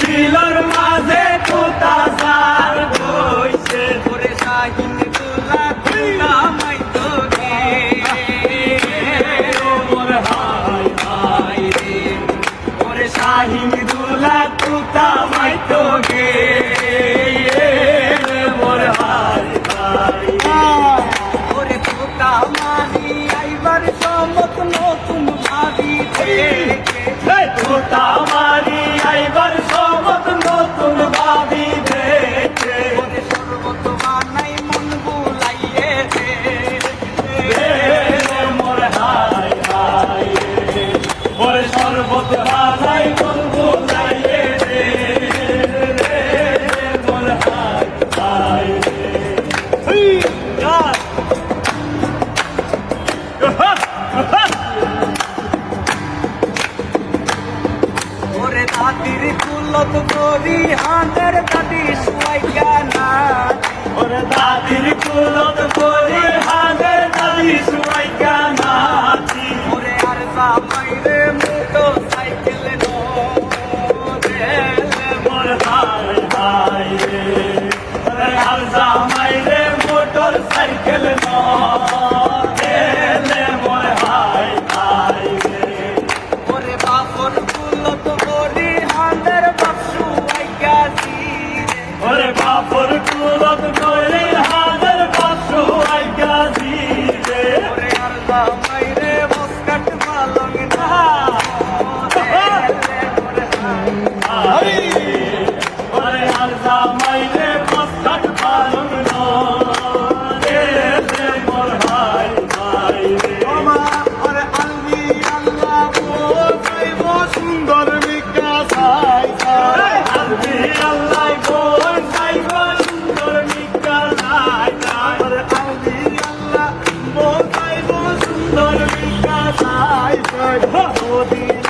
বিলর মাঝে কোতা সার বইছে ওরে শাহিন দুলা তুলা মাই তোকে। মোর হাই হাই রে ওরে শাহিন দুলা তুতা মাই তো গে মোর হাই হাই ওরে তোতা মানি আইবার সমত নতুন ভাবি থেকে এই তোতা কুলত করি হাঁদের দাদি সুয়াইয়া না। ওরে দাদির কুলত করি হাদের দাদি সুয়াইকা নাচি ওরে আর জামাইরে মুটো সাইকেল নো মোর হাই হাই রে আর জামাই রে মোটর সাইকেল নেলে মোর হাই হাই রে, ওরে বাপর Goodbye. হাই